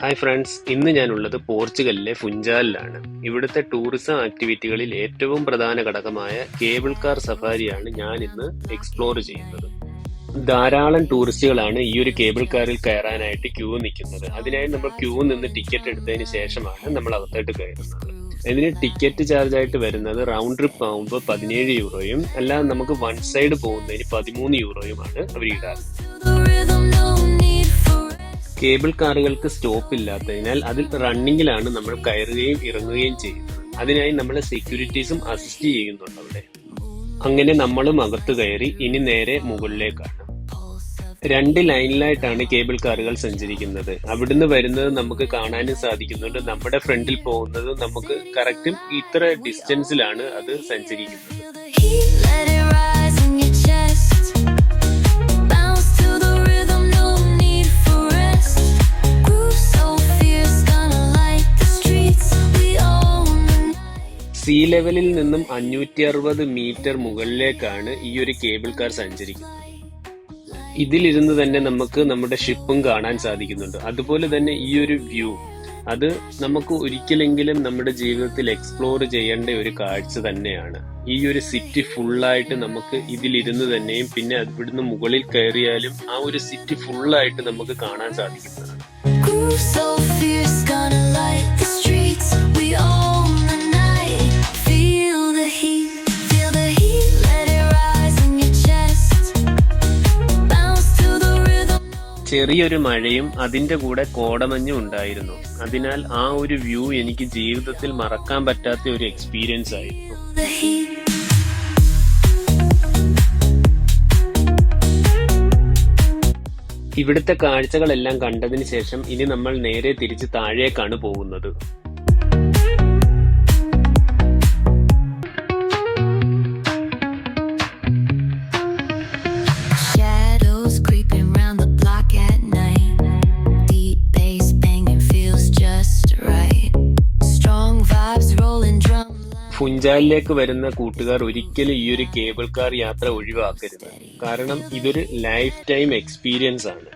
Hi friends ഇന്ന് ഞാനുള്ളത് പോർച്ചുഗലിലെ ഫുഞ്ചാലിലാണ്. ഇവിടുത്തെ ടൂറിസം ആക്ടിവിറ്റികളിൽ ഏറ്റവും പ്രധാന ഘടകമായ കേബിൾ കാർ സഫാരിയാണ് ഞാൻ ഇന്ന് എക്സ്പ്ലോർ ചെയ്യുന്നത്. ധാരാളം ടൂറിസ്റ്റുകളാണ് ഈ ഒരു കേബിൾ കാറിൽ കയറാനായിട്ട് ക്യൂ നിൽക്കുന്നത്. അതിനായി നമ്മൾ ക്യൂ നിന്ന് ടിക്കറ്റ് എടുത്തതിന് ശേഷമാണ് നമ്മൾ അകത്തോട്ട് കയറുന്നത്. ഇതിന് ടിക്കറ്റ് ചാർജ് ആയിട്ട് വരുന്നത് റൗണ്ട് ട്രിപ്പ് ആകുമ്പോൾ പതിനേഴ് യൂറോയും അല്ലാതെ നമുക്ക് വൺ സൈഡ് പോകുന്നതിന് പതിമൂന്ന് യൂറോയുമാണ് അവർ ഇടാറ് കേബിൾ കാറുകൾക്ക് സ്റ്റോപ്പ് ഇല്ലാത്തതിനാൽ അതിൽ റണ്ണിങ്ങിലാണ് നമ്മൾ കയറുകയും ഇറങ്ങുകയും ചെയ്യുന്നത്. അതിനായി നമ്മളെ സെക്യൂരിറ്റീസും അസിസ്റ്റ് ചെയ്യുന്നുണ്ട് അവിടെ. അങ്ങനെ നമ്മളും അകത്ത് കയറി ഇനി നേരെ മുകളിലേക്കാണ്. രണ്ട് ലൈനിലായിട്ടാണ് കേബിൾ കാറുകൾ സഞ്ചരിക്കുന്നത്. അവിടുന്ന് വരുന്നത് നമുക്ക് കാണാനും സാധിക്കുന്നുണ്ട്. നമ്മുടെ ഫ്രണ്ടിൽ പോകുന്നത് നമുക്ക് കറക്റ്റും ഇത്ര ഡിസ്റ്റൻസിലാണ് അത് സഞ്ചരിക്കുന്നത്. സീ ലെവലിൽ നിന്നും അഞ്ഞൂറ്റി അറുപത് മീറ്റർ മുകളിലേക്കാണ് ഈ ഒരു കേബിൾ കാർ സഞ്ചരിക്കുന്നത്. ഇതിലിരുന്ന് തന്നെ നമുക്ക് നമ്മുടെ ഷിപ്പും കാണാൻ സാധിക്കുന്നുണ്ട്. അതുപോലെ തന്നെ ഈ ഒരു വ്യൂ അത് നമുക്ക് ഒരിക്കലെങ്കിലും നമ്മുടെ ജീവിതത്തിൽ എക്സ്പ്ലോർ ചെയ്യേണ്ട ഒരു കാഴ്ച തന്നെയാണ്. ഈ ഒരു സിറ്റി ഫുള്ളായിട്ട് നമുക്ക് ഇതിലിരുന്ന് തന്നെയും പിന്നെ ഇവിടുന്ന് മുകളിൽ കയറിയാലും ആ ഒരു സിറ്റി ഫുള്ളായിട്ട് നമുക്ക് കാണാൻ സാധിക്കുന്നതാണ്. ചെറിയൊരു മഴയും അതിന്റെ കൂടെ കോടമഞ്ഞും ഉണ്ടായിരുന്നു. അതിനാൽ ആ ഒരു വ്യൂ എനിക്ക് ജീവിതത്തിൽ മറക്കാൻ പറ്റാത്ത ഒരു എക്സ്പീരിയൻസ് ആയിരുന്നു. ഇവിടുത്തെ കാഴ്ചകളെല്ലാം കണ്ടതിന് ശേഷം ഇനി നമ്മൾ നേരെ തിരിച്ച് താഴേക്കാണ് പോകുന്നത്. ഫുഞ്ചാലിലേക്ക് വരുന്ന കൂട്ടുകാർ ഒരിക്കലും ഈ ഒരു കേബിൾ കാർ യാത്ര ഒഴിവാക്കരുത്. കാരണം ഇതൊരു ലൈഫ് ടൈം എക്സ്പീരിയൻസ് ആണ്.